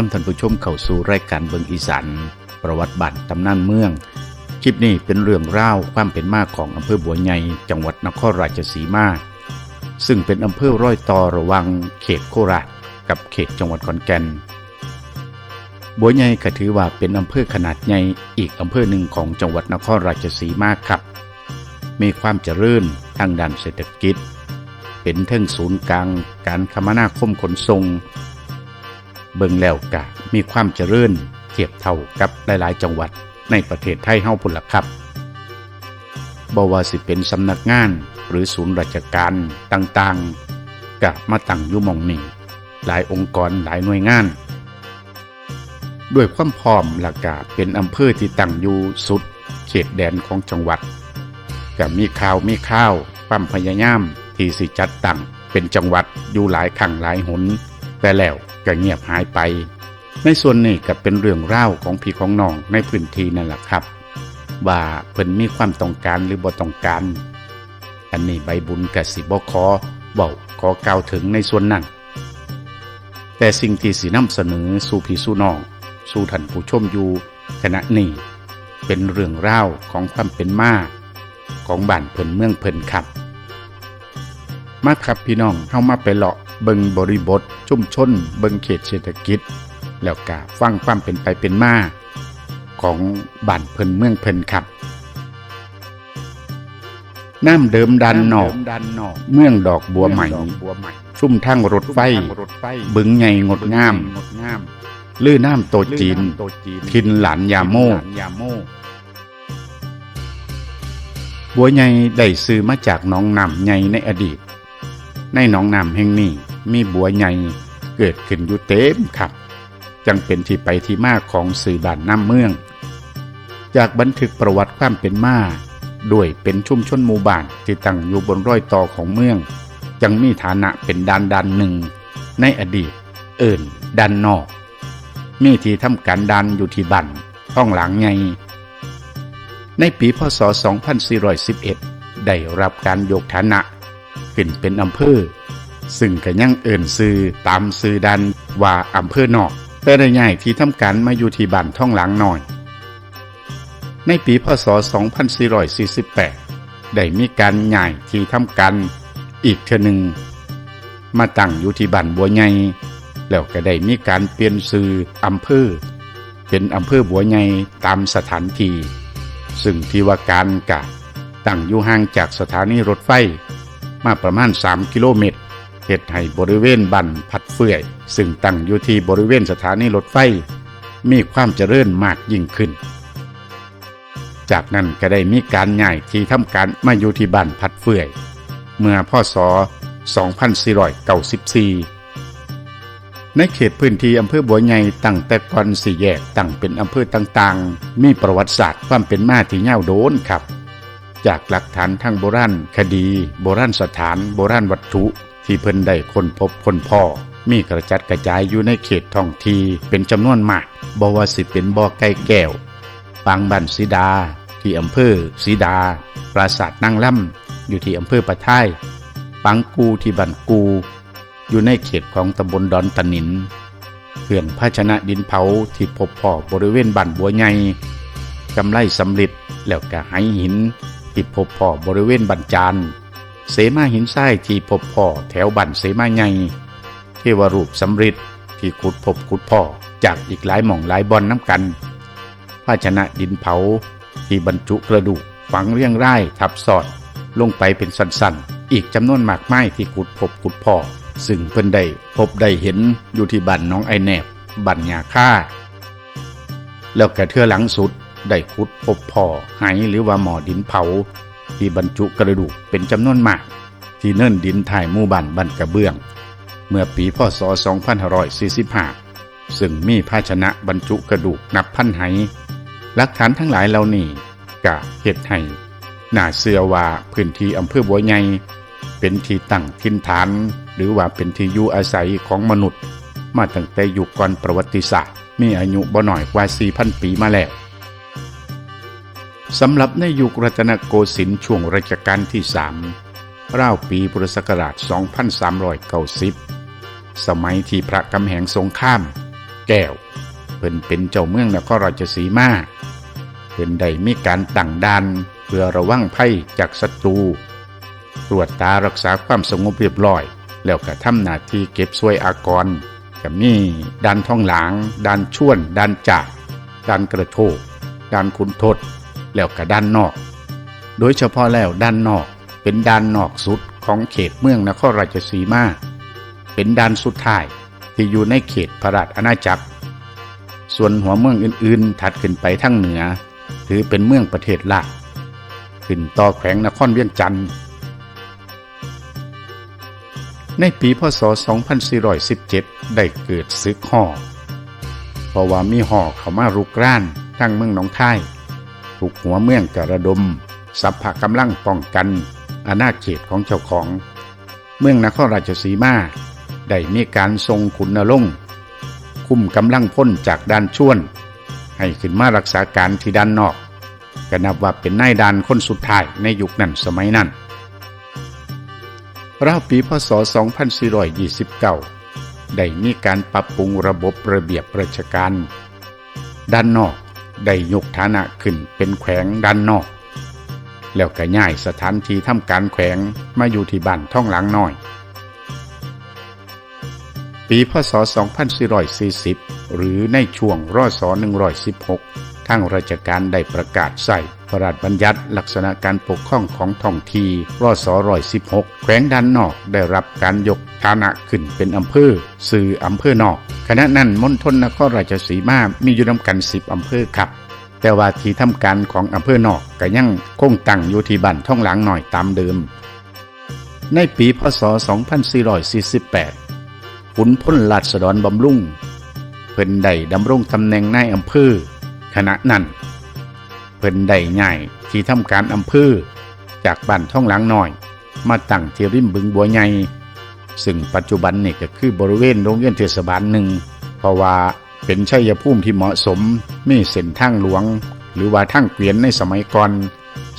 นำท่านผู้ชมเข้าสู่รายการเบิงอีสานประวัติบัตรตำนานเมือง คลิปนี้เป็นเรื่องราวความเป็นมาของอำเภอบัวใหญ่จังหวัดนครราชสีมา ซึ่งเป็นอำเภอร้อยต่อระวังเขตโคราชกับเขตจังหวัดขอนแก่น บัวใหญ่ก็ถือว่าเป็นอำเภอขนาดใหญ่อีกอำเภอหนึ่งของจังหวัดนครราชสีมาครับ มีความเจริญทางด้านเศรษฐกิจ เป็นเทิงศูนย์กลาง การคมนาคมขนส่ง เบิ่งแล้วกะมีความเจริญเทียบเท่ากับหลายๆ จังหวัดในประเทศไทยเฮาพุ่นละครับบว่าสิเป็นสำนักงานหรือศูนย์ราชการต่างๆกะมาตั้งอยู่มองนี้หลายองค์กรหลายหน่วยงาน ด้วยความพร้อมหลักกะเป็นอำเภอที่ตั้งอยู่สุด เขตแดนของจังหวัดกะมีข่าวมีข้าวความพยายามที่สิจัดตั้งเป็นจังหวัดอยู่หลายครั้งหลายหนแต่แล้ว ก็เงียบหายไป ในส่วนนี้ก็เป็นเรื่องเล่าของพี่ของน้องในพื้นที่นั่นแหละครับ ว่าเพิ่นมีความต้องการหรือบ่ต้องการอันนี้ใบบุญกับสิบ่ขอเว้าขอกล่าวถึงในส่วนนั้นแต่สิ่งที่สินำเสนอสู่พี่สู่น้องสู่ท่านผู้ชมอยู่ขณะนี้เป็นเรื่องเล่าของความเป็นมาของบ้านเพิ่นเมืองเพิ่นครับ มาครับพี่น้องเข้ามาไปเลาะ เบิงบริบท ชุมชน เบิงเขตเศรษฐกิจ แล้วก็ฟังความเป็นไปเป็นมาของบ้านเพิ่นเมืองเพิ่นครับน้ำเดิมดันนอก เมืองดอกบัวใหม่ ชุ่มทั้งรถไฟ บึงใหญ่งดงาม ลื่อน้ำโตจีน ทินหลานยาโม บัวใหญ่ได้ซื้อมาจากน้องน้ำใหญ่ในอดีต ในหนองน้ำแห่งนี้ มีบัวใหญ่เกิดขึ้นอยู่เต็มครับ จังเป็นที่ไปที่มาของสื่อบ้านน้ำเมือง จากบันทึกประวัติความเป็นมาด้วยเป็นชุมชนหมู่บ้านที่ตั้งอยู่บนร้อยต่อของเมือง จังมีฐานะเป็นดานดานหนึ่ง ในอดีต เอิ่นดันนอก มีที่ทำการดันอยู่ที่บันห้องหลังใหญ่ในปีพศ 2411 ได้รับการยกฐานะ ขึ้นเป็นอำเภอ ซึ่งก็ยังเอิ่นซื้อตามซื้อดันว่าอำเภอนอกแต่ได้ย้ายที่ทำการมาอยู่ที่บ้านท่องหลังหน่อย ในปีพศ 2448 ได้มีการย้ายที่ทำการอีกเทอหนึ่งมาตั้งอยู่ที่บ้านบัวใหญ่แล้วก็ได้มีการเปลี่ยนซื้ออำเภอเป็นอำเภอบัวใหญ่ตามสถานที่ซึ่งที่ว่าการกะตั้งอยู่ห่างจากสถานีรถไฟ มาประมาณ 3 กิโลเมตร เหตุให้บริเวณบันพัดเฟื่อย ซึ่งตั้งอยู่ที่บริเวณสถานีรถไฟ มีความเจริญมากยิ่งขึ้น จากนั้นก็ได้มีการย้ายที่ทำการมาอยู่ที่บ้านพัดเฟื่อย เมื่อพศ 2494 ในเขตพื้นที่อำเภอบัวใหญ่ตั้งแต่ก่อนสี่แยกตั้งเป็นอำเภอต่างๆ มีประวัติศาสตร์ความเป็นมาที่ยาโดนครับจากหลักฐานทางโบราณคดี โบราณสถาน โบราณวัตถุ ที่เพิ่นได้ค้นพบค้นพ่อ มีกระจัดกระจายอยู่ในเขตท้องทีเป็นจำนวนมากบ่ว่าสิเป็นบ่อไก่แก้ว ปางบันสีดา ที่อำเภอสีดา ปราสาทนางล่ำอยู่ที่อำเภอปะท้ายปังกูที่บันกู อยู่ในเขตของตำบลดอนตะนินเครื่องภาชนะดินเผาที่พบพ่อบริเวณบ้านบัวใหญ่กำไลสำลิดแล้วก็ไหหินที่พบพ่อบริเวณบันจาน เสมาหินทรายที่พบพ่อแถวบันเสมาใหญ่เทวรูปสำริดที่ขุดพบขุดพ่อจากอีกหลายหม่องหลายบอนน้ำกัน ภาชนะดินเผาที่บรรจุกระดูกฝังเรียงร่ายทับสอดลงไปเป็นสันๆ อีกจำนวนมากมายที่ขุดพบขุดพ่อซึ่งเพิ่นได้พบได้เห็นอยู่ที่บ้านน้องไอแนบบ้านยาค่า แล้วกระเทือหลังสุดได้ขุดพบพ่อไหหรือว่าหมอดินเผา ที่บรรจุกระดูกเป็นจำนวนมาก ที่เนิ่นดินถ่ายมู่บ้านบ้านกระเบื้อง เมื่อปีพศ 2545 ซึ่งมีภาชนะบรรจุกระดูกนับพันไหหลักฐานทั้งหลายเหล่านี้กะเหตุให้น่าเชื่อว่าพื้นที่อำเภอบัวใหญ่เป็นที่ตั้งถิ่นฐาน หรือว่าเป็นที่อยู่อาศัยของมนุษย์ มาตั้งแต่ยุคก่อนประวัติศาสตร์ มีอายุบ่น้อยกว่า 4,000 ปีมาแล้ว สำหรับในยุครัตนโกสินทร์ช่วงรัชกาลที่สามราวปีพุทธศักราช 2390 สมัยที่พระกำแหงสงคราม แก้ว เพิ่นเป็นเจ้าเมืองนครราชสีมา เพิ่นได้มีการตั้งด่านเพื่อระวังภัยจากศัตรู ตรวจตารักษาความสงบเรียบร้อย แล้วก็ทำหน้าที่เก็บสวยอากรก็มีด้านท่องหลางด้านช่วนด้านจากด้านกระโทกด้านขุนทด แล้วก็ด้านนอก โดยเฉพาะแล้วด้านนอก เป็นด้านนอกสุดของเขตเมืองนครราชสีมา เป็นด้านสุดท้ายที่อยู่ในเขตพระราชอาณาจักร ส่วนหัวเมืองอื่นๆ ถัดขึ้นไปทางเหนือ ถือเป็นเมืองประเทศลาขึ้นต่อแขวงนครเวียงจันทน์ในปีพศ 2417 ได้เกิดซึกห่อเพราะว่ามีห่อเข้ามารุกรานทั้งเมืองหนองคาย ถูกหัวเมืองกระดม สัพพะกำลังป้องกันอาณาเขตของเจ้าของ เมืองนครราชสีมาได้มีการทรงขุนนรงค์คุมกำลังพ้นจากด้านช่วน ให้ขึ้นมารักษาการที่ด้านนอกก็นับว่าเป็นนายดานคนสุดท้ายในยุคนั้นสมัยนั้นราวปีพศ 2429 ได้มีการปรับปรุงระบบระเบียบราชการ ด้านนอก ได้ยกฐานะขึ้นเป็นแขวงด้านนอก แล้วก็ย้ายสถานที่ทำการแขวงมาอยู่ที่บ้านท่องหลังน้อย ปีพศ 2440 หรือในช่วงรศ116 ทางราชการได้ประกาศใส่ พระราชบัญญัติลักษณะการปกครองของท้องที่รศ116แขวงด้านนอกได้รับการยกฐานะขึ้นเป็นอำเภอสื่ออำเภอนอกขณะนั้นมณฑลนครราชสีมามีอยู่นำกัน10อำเภอครับ แต่ว่าที่ทำการของอำเภอนอกก็ยังคงตั้งอยู่ที่บ้านท่องหลังหน่อยตามเดิม ในปีพศ 2448ขุนพลราษฎรบำรุงเพิ่นได้ดำรงตำแหน่งนายอำเภอขณะนั้น เพิ่นได้ง่ายที่ทำการอำเภอจากบ้านท่องหลังหน่อย มาตั้งที่ริมบึงบัวใหญ่ซึ่งปัจจุบันนี่ก็คือบริเวณโรงเรียนเทศบาลหนึ่ง เพราะว่าเป็นชัยภูมิที่เหมาะสมมีเส้นทางหลวง หรือว่าทางเกวียนในสมัยก่อน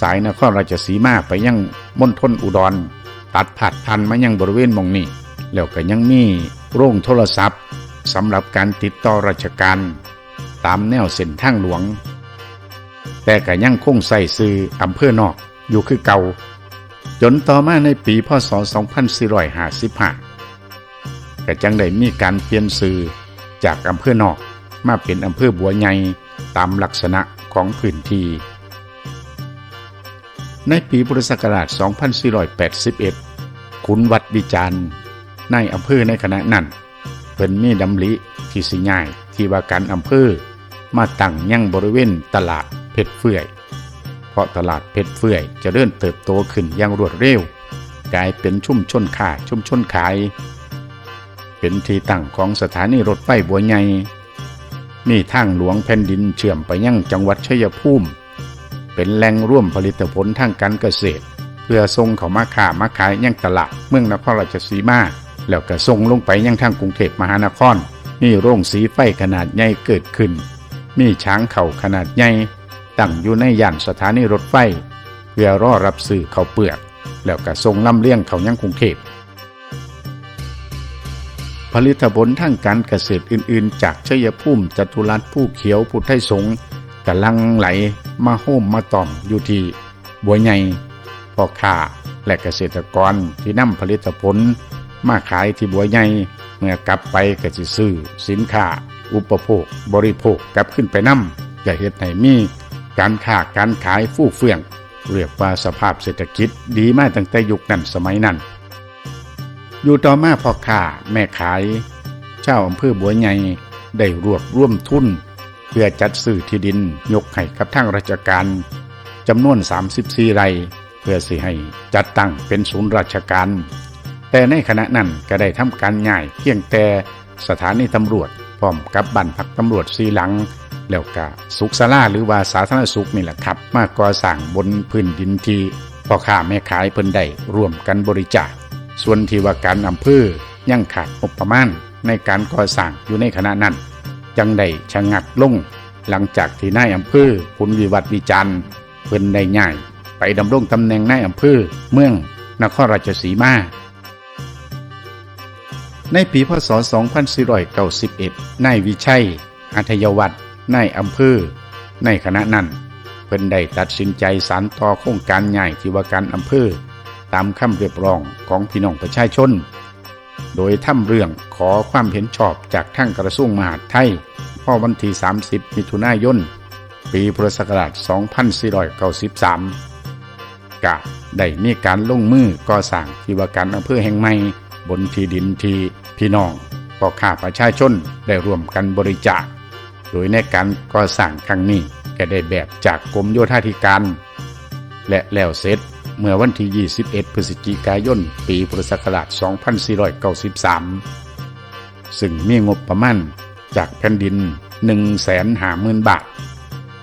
สายนครราชสีมาไปยังมณฑลอุดร ตัดผัดพันมายังบริเวณมองนี้แล้วก็ยังมีโรงโทรศัพท์สำหรับการติดต่อราชการ ตามแนวเส้นทางหลวง แต่ก็ยังคงใส่ซื้ออำเภอนอกอยู่คือเก่า จนต่อมาในปีพศ 2455ก็จังได้มีการเปลี่ยนซื้อจากอำเภอนอกมาเป็นอำเภอบัวใหญ่ตามลักษณะของพื้นที่ ในปีพุทธศักราช 2481 ขุนวัดวิจารณ์ในอำเภอในขณะนั้นเพิ่นมีดำริที่สิง่ายที่ว่าการอำเภอมาตั้งยังบริเวณตลาด เพชรเฟื่อย เพราะตลาดเพชรเฟื่อยจะเริ่มเติบโตขึ้นอย่างรวดเร็ว กลายเป็นชุ่มชนค้าชุ่มชนขาย เป็นที่ตั้งของสถานีรถไฟบัวใหญ่มีทางหลวงแผ่นดินเชื่อมไปยังจังหวัดชัยภูมิ เป็นแหล่งร่วมผลิตผลทางการเกษตร เพื่อส่งเขามาค้ามาขายยังตลาดเมืองนครราชสีมาแล้วก็ส่งลงไปยังทางกรุงเทพมหานคร มีโรงสีไฟขนาดใหญ่เกิดขึ้น มีช้างเข่าขนาดใหญ่ ตั้งอยู่ในย่านสถานีรถไฟ เพื่อรอรับสื่อเขาวเปลือก แล้วก็ส่งลำเลียงเขายังกรุงเทพผลิตผลทางการเกษตรอื่นๆ จากชัยภูมิจตุรัสผู้เขียวพุทธไทยสงฆ์กำลังไหลมาโฮมมาต่อมอยู่ที่บัวใหญ่พ่อค้าและเกษตรกรที่นำผลิตผลมาขายที่บัวใหญ่เมื่อกลับไปก็สิซื้อสินค้า อุปโภค บริโภคกลับขึ้นไปนำจะเฮ็ดให้มี การค้าการขายฟู่เฟื่อง เรียกว่าสภาพเศรษฐกิจดีมากตั้งแต่ยุคนั้นสมัยนั้น อยู่ต่อมาพ่อค้าแม่ขายเจ้าอำเภอบัวใหญ่ได้รวบรวมทุน เพื่อจัดซื้อที่ดินยกให้กับทางราชการจำนวน 34 ไร่เพื่อสิให้จัดตั้งเป็นศูนย์ราชการ แต่ในขณะนั้นก็ได้ทำการง่ายเพียงแต่สถานีตำรวจพร้อมกับบ้านพักตำรวจสีหลัง แล้วก็สุขศาลาหรือว่าสาธารณสุขนี่แหละครับ มาก่อสร้างบนพื้นดินที่พ่อค้าแม่ขายเพิ่นได้ร่วมกันบริจาค ส่วนที่ว่าการอำเภอยังขาดงบประมาณในการก่อสร้างอยู่ในขณะนั้นจังได้ชะงักลง หลังจากที่นายอำเภอคุณวิวัฒน์วิจันทร์เพิ่นได้ย้าย ไปดำรงตำแหน่งนายอำเภอเมืองนครราชสีมาในปีพศ 2491 นายวิชัยอัธยวัฒน์ นายอำเภอในคณะนั้น เพิ่นได้ตัดสินใจสานต่อโครงการใหญ่ที่ว่าการอำเภอ ตามคำเรียบร้องของพี่น้องประชาชน โดยทำเรื่องขอความเห็นชอบจากทั้งกระทรวงมหาดไทยพ่อวันที่ 30 มิถุนายน ปีพุทธศักราช 2493 กะได้มีการลงมือก่อสร้างที่ว่าการอำเภอแห่งใหม่บนที่ดินที่พี่น้องพ่อข้าประชาชนได้ร่วมกันบริจาค ยในการก่อสร้างครั้งนี้ก็ได้แบบจากกรมโยธาธิการ และแล้วเสร็จเมื่อวันที่ 21 พฤศจิกายน ปีพุทธศักราช 2493 ซึ่งมีงบประมาณจากแผ่นดิน 150,000 บาท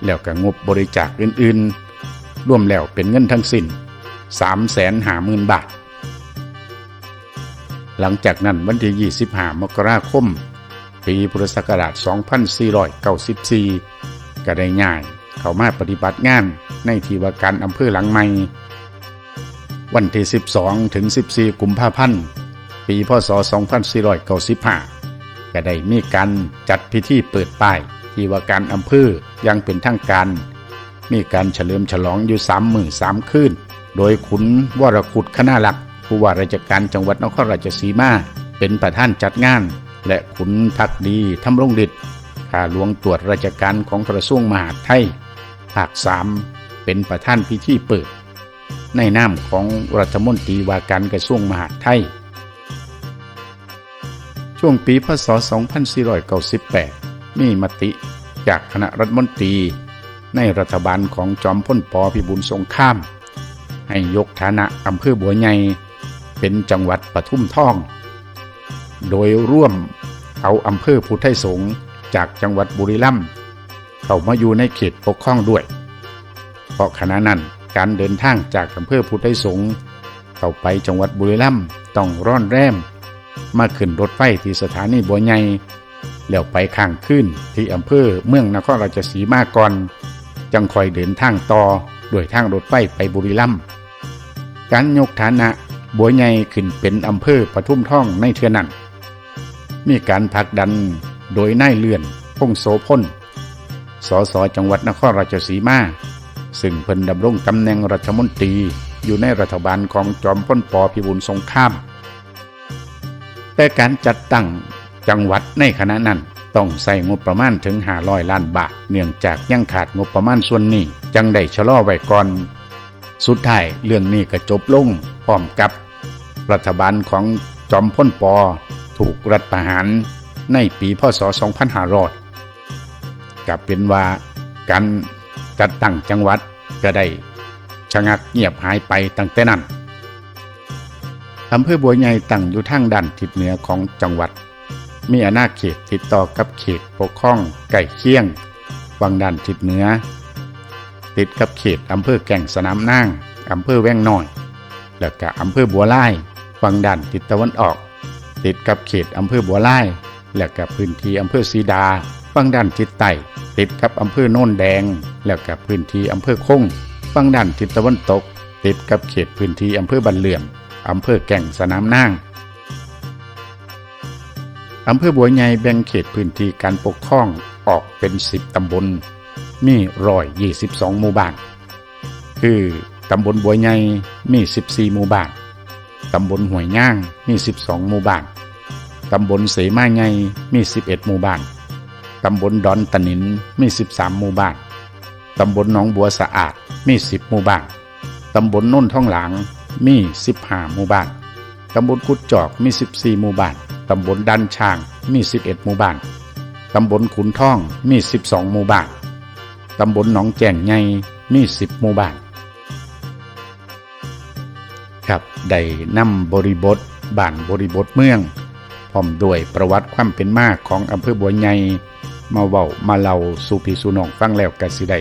แล้วก็งบบริจาคอื่นๆ รวมแล้วเป็นเงินทั้งสิ้น 350,000 บาท หลังจากนั้นวันที่ 25 มกราคม ปีพุทธศักราช 2494 ก็ได้ง่าย เข้ามาปฏิบัติงานในที่ว่าการอำเภอหลังใหม่ วันที่ 12 ถึง 14 กุมภาพันธ์ ปีพศ 2495 ก็ได้มีการจัดพิธีเปิดป้ายที่ว่าการอำเภอยังเป็นทางการ มีการเฉลิมฉลองอยู่สามมือสามคืน โดยขุนวรคุตคณาลักผู้ว่าราชการจังหวัดนครราชสีมาเป็นประธานจัดงาน และขุนพักดีทำรงฤทธิ์ข้าหลวงตรวจราชการของกระทรวงมหาดไทยภาคสามเป็นประธานพิธีเปิด ในนามของรัฐมนตรีว่าการกระทรวงมหาดไทย ช่วงปีพศ 2498 มีมติจากคณะรัฐมนตรี ในรัฐบาลของจอมพลปพิบูลสงคราม ให้ยกฐานะอำเภอบัวใหญ่เป็นจังหวัดปทุมทอง โดยร่วมเอาอำเภอพุทธไทยสงฆ์จากจังหวัดบุรีรัมย์เข้ามาอยู่ในเขตปกครองด้วย เพราะขณะนั้นการเดินทางจากอำเภอพุทธไทยสงฆ์เข้าไปจังหวัดบุรีรัมย์ต้องร่อนแรม มาขึ้นรถไฟที่สถานีบัวใหญ่แล้วไปข้างขึ้นที่อำเภอเมืองนครราชสีมาก่อนจังคอยเดินทางต่อด้วยทางรถไฟไปบุรีรัมย์การยกฐานะบัวใหญ่ขึ้นเป็นอำเภอปทุมท่องในเทือนั้น มีการผลักดันโดยนายเลื่อนพงโสพลสสจังหวัดนครราชสีมา ซึ่งเพิ่นดำรงตำแหน่งรัฐมนตรีอยู่ในรัฐบาลของจอมพลปพิบูลสงคราม แต่การจัดตั้งจังหวัดในขณะนั้นต้องใส่งบประมาณถึง500ล้านบาท เนื่องจากยังขาดงบประมาณส่วนนี้จังได้ชะลอไว้ก่อน สุดท้ายเรื่องนี้ก็จบลงพร้อมกับ รัฐบาลของจอมพ้นปอ ถูกรัฐประหารในปีพศ 2500กับเป็นว่าการจัดตั้งจังหวัดก็ได้ชะงักเงียบหายไปตั้งแต่นั้นอำเภอบัวใหญ่ตั้งอยู่ทางด้านทิศเหนือของจังหวัด มีอาณาเขตติดต่อกับเขตปกครองใกล้เคียงวังด้านทิศเหนือ ติดกับเขตอำเภอแก่งสนามนางอำเภอแว่งน้อย แล้วก็อำเภอบัวไล่ฝั่งด้านทิศตะวันออก ติดกับเขตอำเภอบัวไล่แล้วก็พื้นที่อำเภอสีดาฝั่งด้านทิศใต้ติดกับอำเภอโน่นแดง แล้วก็พื้นที่อำเภอคงฝั่งด้านทิศตะวันตก ติดกับเขตพื้นที่อำเภอบันเหลื่อมอำเภอแก่งสนามนางอำเภอบัวใหญ่แบ่งเขตพื้นที่การปกครองออกเป็น 10 ตำบล มีร้อยยี่สิบสองหมู่บ้าน คือตำบลบัวใหญ่มี 14 หมู่บ้าน ตำบลห้วยย่างมี 12 หมู่บ้าน ตำบลเสมาใหญ่มี 11 หมู่บ้าน ตำบลดอนตะนินมี 13 หมู่บ้าน ตำบลหนองบัวสะอาดมี 10 หมู่บ้าน ตำบลโน่นท่องหลางมี 15 หมู่บ้าน ตำบลกุดจอกมี 14 หมู่บ้าน ตำบลดันช่างมี 11 หมู่บ้าน ตำบลขุนท่องมี 12 หมู่บ้าน ตำบลหนองแจ่งใหญ่มี 10 หมู่บ้าน ครับได้นำบริบทบ้านบริบทเมือง พร้อมด้วยประวัติความเป็นมาของอำเภอบัวใหญ่มาเว้ามาเล่าสู่พี่สู่น้องฟังแล้วก็สิได้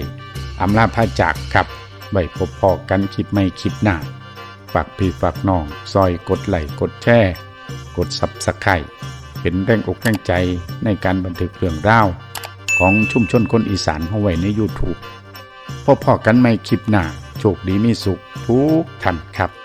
อำลาพาจากครับไว้พบพอกันคลิปไม่คลิปหน้า ฝากพี่ฝากน้องซอยกดไลค์กดแชร์กดซับสไครเป็นแรงอกแรงใจในการบันทึกเรื่องราวของชุมชนคนอีสานเอาไว้ใน YouTube พบพอกันไม่คลิปหน้าโชคดีมีสุขทุกท่านครับ